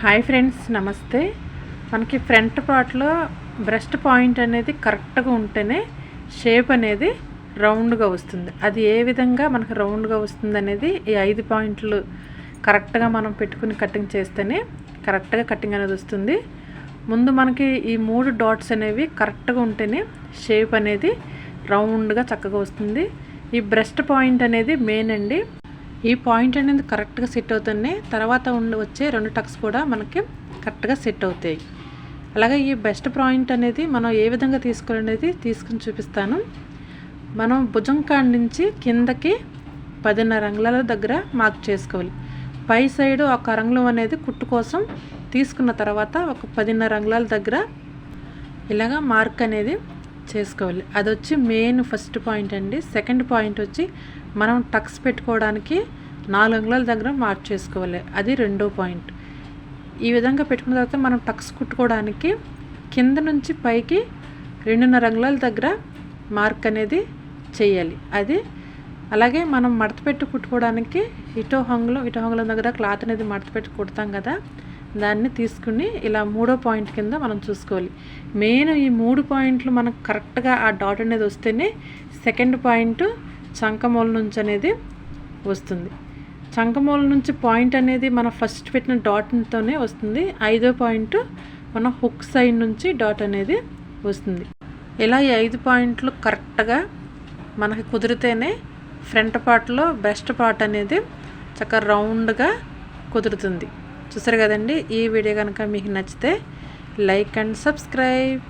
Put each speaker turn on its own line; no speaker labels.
Hi friends నమస్తే. మనకి front పార్ట్లో బ్రెస్ట్ పాయింట్ అనేది కరెక్ట్గా ఉంటేనే షేప్ అనేది రౌండ్గా వస్తుంది. అది ఏ విధంగా మనకు రౌండ్గా వస్తుంది అనేది ఈ ఐదు పాయింట్లు కరెక్ట్గా మనం పెట్టుకుని కటింగ్ చేస్తేనే కరెక్ట్గా కటింగ్ అనేది వస్తుంది. ముందు మనకి ఈ మూడు డాట్స్ అనేవి కరెక్ట్గా ఉంటేనే షేప్ అనేది రౌండ్గా చక్కగా వస్తుంది. ఈ బ్రెస్ట్ పాయింట్ అనేది మెయిన్ అండి. ఈ పాయింట్ అనేది కరెక్ట్గా సెట్ అవుతుంది తర్వాత ఉండి వచ్చే రెండు టక్స్ కూడా మనకి కరెక్ట్గా సెట్ అవుతాయి. అలాగే ఈ బెస్ట్ పాయింట్ అనేది మనం ఏ విధంగా తీసుకోవాలనేది తీసుకుని చూపిస్తాను. మనం భుజం కాడి నుంచి కిందకి పదిన్నర అంగుళాల దగ్గర మార్క్ చేసుకోవాలి. పై సైడ్ ఒక రంగులం అనేది కుట్టు కోసం తీసుకున్న తర్వాత ఒక పదిన్నర అంగుళాల దగ్గర ఇలాగా మార్క్ అనేది చేసుకోవాలి. అది వచ్చి మెయిన్ ఫస్ట్ పాయింట్ అండి. సెకండ్ పాయింట్ వచ్చి మనం టక్స్ పెట్టుకోవడానికి నాలుగు అంగుళాల దగ్గర మార్క్ చేసుకోవాలి. అది రెండో పాయింట్. ఈ విధంగా పెట్టుకున్న తర్వాత మనం టక్స్ కుట్టుకోవడానికి కింద నుంచి పైకి రెండున్నర అంగుళాల దగ్గర మార్క్ అనేది చేయాలి. అది అలాగే మనం మడత పెట్టి కుట్టుకోవడానికి ఇటో హంగులం ఇటో హంగుల దగ్గర క్లాత్ అనేది మడత పెట్టి కుడతాం కదా. దాన్ని తీసుకుని ఇలా మూడో పాయింట్ కింద మనం చూసుకోవాలి. మెయిన్ ఈ మూడు పాయింట్లు మనకు కరెక్ట్గా ఆ డాట్ అనేది వస్తేనే సెకండ్ పాయింట్ చంకమూల నుంచి అనేది వస్తుంది. చంకమూల నుంచి పాయింట్ అనేది మనం ఫస్ట్ పెట్టిన డాట్తోనే వస్తుంది. ఐదో పాయింట్ మన హుక్ సైడ్ నుంచి డాట్ అనేది వస్తుంది. ఇలా ఈ ఐదు పాయింట్లు కరెక్ట్గా మనకి కుదిరితేనే ఫ్రంట్ పార్ట్లో బెస్ట్ పార్ట్ అనేది చక్కగా రౌండ్గా కుదురుతుంది. చూసారు కదండి? ఈ వీడియో కనుక మీకు నచ్చితే లైక్ అండ్ సబ్స్క్రైబ్.